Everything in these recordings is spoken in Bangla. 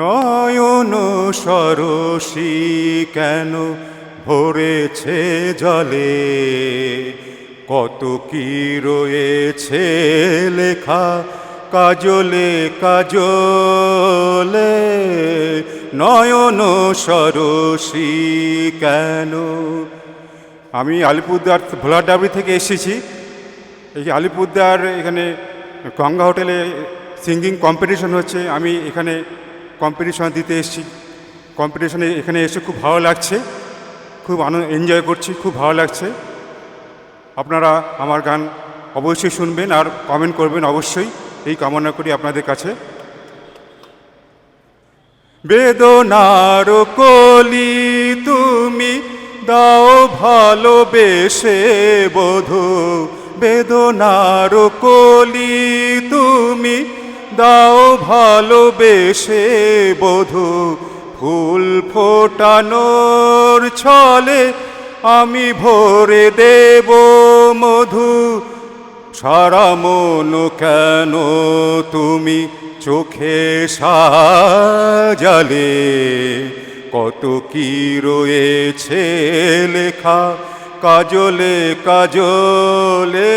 নয়ন সরসী কেন ভরেছে জলে? কত কি রয়েছে লেখা কাজলে কাজলে? নয়ন সরসী কেন? আমি আলিপুরদার ভোলাডাবরি থেকে এসেছি। এই আলিপুরদার এখানে গঙ্গা হোটেলে সিঙ্গিং কম্পিটিশন হচ্ছে। আমি এখানে কম্পিটিশন দিতে এসেছি। কম্পিটিশনে এখানে এসে খুব ভালো লাগছে। খুব আনন্দ এনজয় করছি, খুব ভালো লাগছে। আপনারা আমার গান অবশ্যই শুনবেন আর কমেন্ট করবেন অবশ্যই। এই কামনা করি আপনাদের কাছে। বেদনার কলি তুমি দাও ভালোবেসে বোধো। বেদনার কলি তুমি দাও ভালোবেসে বধু, ফুল ফোটানোর ছলে আমি ভরে দেব মধু। সারা মন কেন তুমি চোখে সাজালে? কত কি রয়েছে লেখা, কাজলে কাজলে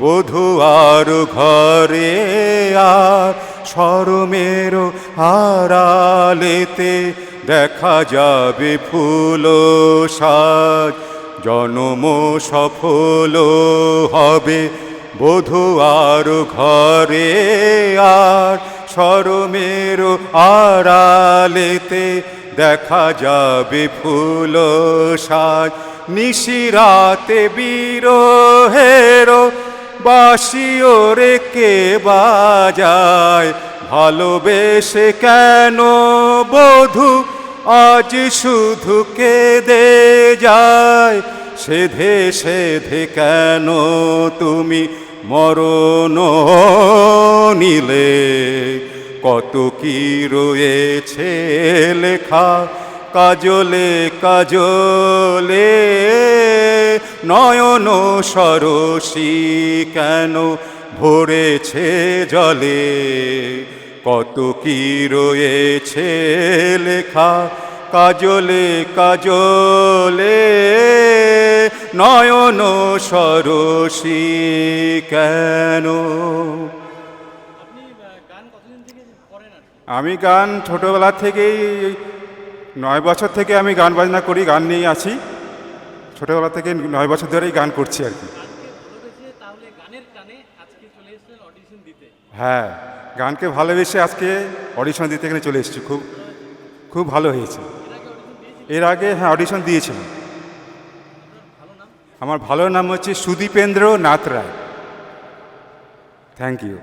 বধু আর ঘরে আর সরমের আড়ালেতে দেখা যাবে ফুল সাজ। জনম সফল হবে বধু আর ঘরে আর সরমের আড়ালেতে দেখা যাবে ফুল সাজ। নিশিরাতে বিরহেরো বাসিও রে কে বাজায়? ভালোবেসে কেন বধু? আজ শুধু কেঁদে যায়। সেধে সেধে কেন তুমি মরণ নিলে? কত কি রয়েছে লেখা কাজলে কাজলে নয়ন সরসী কেন ভরেছে জলে? কত কি রয়েছে লেখা? কাজলে কাজলে নয়ন সরসী কেন? আমি গান ছোটোবেলা থেকেই নয় বছর থেকে আমি গান বাজনা করি, গান নিয়ে আছি। ছোটোবেলা থেকে নয় বছর ধরেই গান করছি আর কি। হ্যাঁ গানকে ভালোবেসে আজকে অডিশন দিতে এখানে চলে এসেছি। খুব খুব ভালো হয়েছে। এর আগে হ্যাঁ অডিশন দিয়েছিলাম। আমার ভালো নাম হচ্ছে সুদীপেন্দ্র নাথ রায়। Thank you